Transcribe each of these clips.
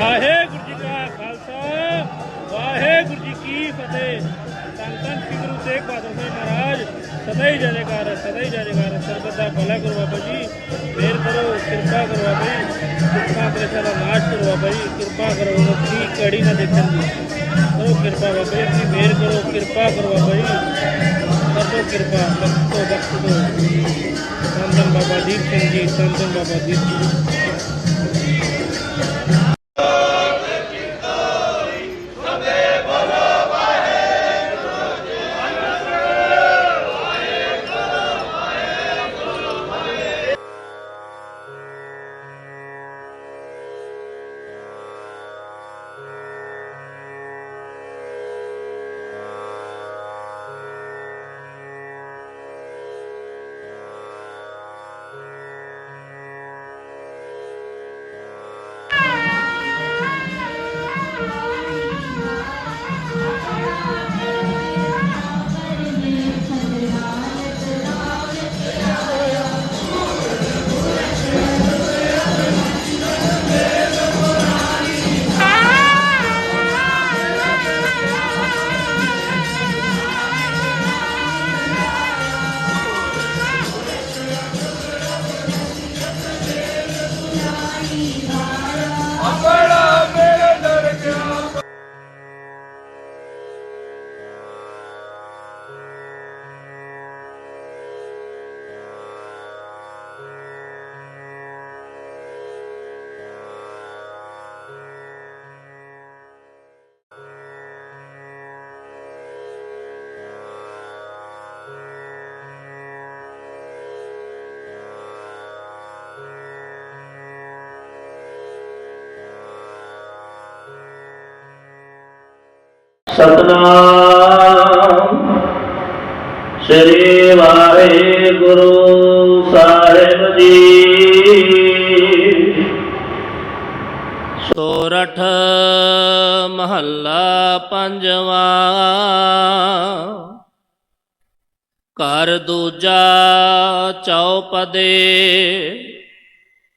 ਵਾਹਿਗੁਰੂ ਜੀ ਕਾ ਖਾਲਸਾ, ਵਾਹਿਗੁਰੂ ਜੀ ਕੀ ਫਤਿਹ। ਧੰਨ ਧੰਨ ਸ੍ਰੀ ਗੁਰੂ ਤੇਗ ਬਹਾਦਰ ਸਾਹਿਬ ਮਹਾਰਾਜ, ਸਦਾ ਹੀ ਜੈਕਾਰ, ਸਦਾ ਹੀ ਜੈਕਾਰ। ਹੈ। ਦਾ ਭਲਾ ਕਰੋ ਬਾਬਾ ਜੀ, ਮਿਹਰ ਕਰੋ, ਕਿਰਪਾ ਕਰੋ ਬਾਬਾ ਜੀ, ਕਿਰਪਾ ਕਰੇ ਸਾਰਾ ਨਾਸ਼ ਕਰੋ ਬਾਬਾ ਜੀ, ਕਿਰਪਾ ਕਰੋ ਕੀ ਕੜੀ ਨਾ ਦੇਖਣ ਦੀ। ਕਰੋ ਕਿਰਪਾ ਬਾਬਾ ਜੀ, ਆਪਣੀ ਮਿਹਰ ਕਰੋ, ਕਿਰਪਾ ਕਰੋ ਬਾਬਾ ਜੀ। ਕਰੋ ਕਿਰਪਾ ਬਖਸ਼ੋ ਬਖਸ਼ੋ ਧੰਨ ਬਾਬਾ ਦੀਪ ਸਿੰਘ ਜੀ, ਧੰਨ ਬਾਬਾ ਦੀਪ ਸਿੰਘ ਜੀ। ਸਤਨਾਮ। ਸ੍ਰੀ ਵਾਹਿਗੁਰੂ ਸਾਹਿਬ ਜੀ। ਸੋਰਠ ਮਹੱਲਾ ਪੰਜਵਾ। ਘਰ ਦੂਜਾ ਚੌਪਦੇ।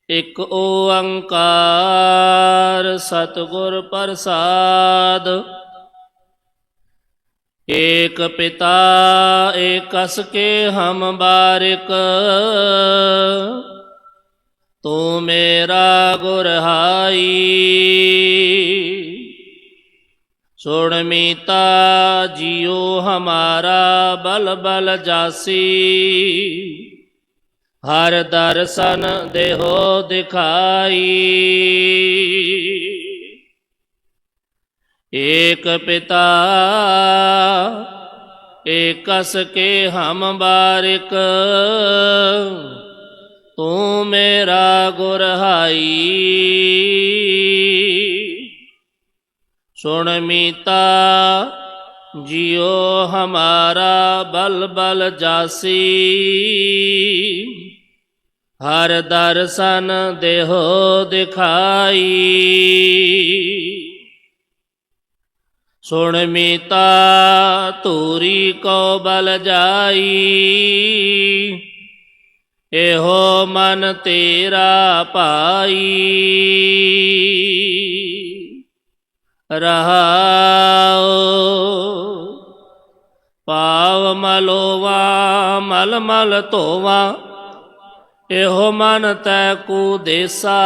ਇੱਕ ਓੰਕਾਰ ਸਤਿਗੁਰ ਪ੍ਰਸਾਦ। ਏਕ ਪਿਤਾ, ਏਕਸ ਕੇ ਹਮ ਬਾਰਿਕ। ਤੂੰ ਮੇਰਾ ਗੁਰਹਾਈ ਸੁਣ ਮੀਤਾ, ਜਿਉ ਹਮਾਰਾ ਬਲ ਬਲ ਜਾਸੀ। ਹਰ ਦਰਸ਼ਨ ਦੇਹੋ ਦਿਖਾਈ। ਏਕ ਪਿਤਾ, ਏਕਸ ਕੇ ਹਮ ਬਾਰਿਕ, ਤੂੰ ਮੇਰਾ ਗੁਰਹਾਈ ਸੁਣ ਮੀਤਾ, ਜਿਉ ਹਮਾਰਾ ਬਲ ਬਲ ਜਾਸੀ। ਹਰ ਦਰਸ਼ਨ ਦੇਹੋ ਦਿਖਾਈ। ਸੁਣ ਮੀਤਾ, ਧੂਰੀ ਕੋ ਬਲ ਜਾਈ। ਇਹੋ ਮਨ ਤੇਰਾ ਪਾਈ ਰਹਾਉ ਪਾਵ ਮਲੋਵਾ, ਮਲ ਮਲ ਧੋਵਾ। ਇਹੋ ਮਨ ਤੈ ਕੂ ਦੇਸਾ।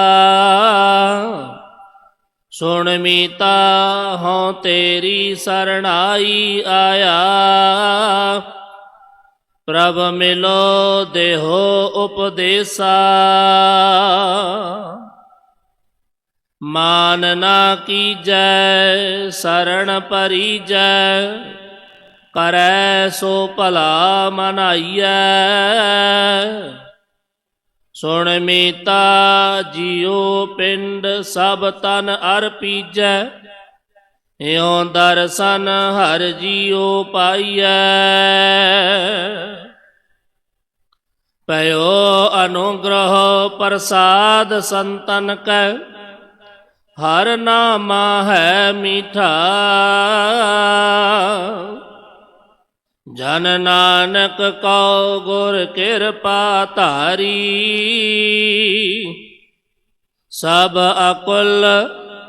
ਸੁਣ ਮੀਤਾ, ਹਉ ਤੇਰੀ ਸਰਣਾਈ ਆਇਆ। ਪ੍ਰਭ ਮਿਲੋ ਦੇਹੋ ਉਪਦੇਸਾ। ਮਾਨ ਨਾ ਕੀਜੈ ਸਰਣ ਪਰੀਜੈ ਕਰੈ ਸੋ ਭਲਾ ਮਨਾਈਐ। ਸੁਣ ਮੀਤਾ ਜਿਉ ਪਿੰਡ ਸਭ ਤਨ ਅਰਪੀਜੈ ਇਉ ਦਰਸ਼ਨ ਹਰ ਜੀਉ ਪਾਈਐ। ਪਇਓ ਅਨੁਗ੍ਰਹ ਪ੍ਰਸਾਦ ਸੰਤਨ ਕੈ, ਹਰ ਨਾਮਾ ਹੈ ਮੀਠਾ। ਜਨ ਨਾਨਕ ਕਉ ਗੁਰ ਕਿਰਪਾ ਧਾਰੀ। ਸਭ ਅਕੁਲ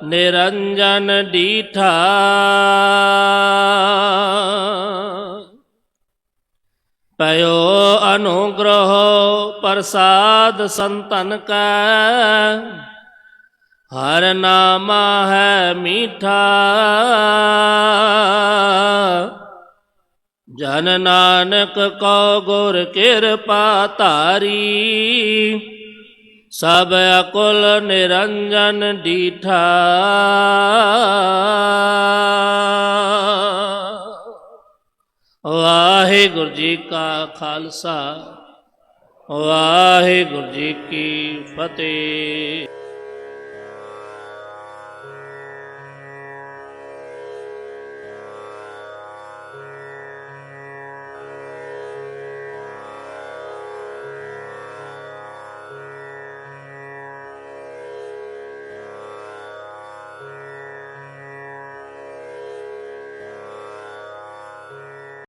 ਨਿਰੰਜਨ ਡੀਠਾ। ਪਇਓ ਅਨੁਗ੍ਰਹ ਪ੍ਰਸਾਦ ਸੰਤਨ ਕੈ। ਹਰ ਨਾਮਾ ਹੈ ਮੀਠਾ। ਜਨ ਨਾਨਕ ਕੋ ਗੁਰ ਕਿਰਪਾ ਧਾਰੀ, ਸਭ ਅਕੁਲ ਨਿਰੰਜਨ ਡੀਠਾ। ਵਾਹਿਗੁਰੂ ਜੀ ਕਾ ਖਾਲਸਾ, ਵਾਹਿਗੁਰੂ ਜੀ ਕੀ ਫਤਿਹ।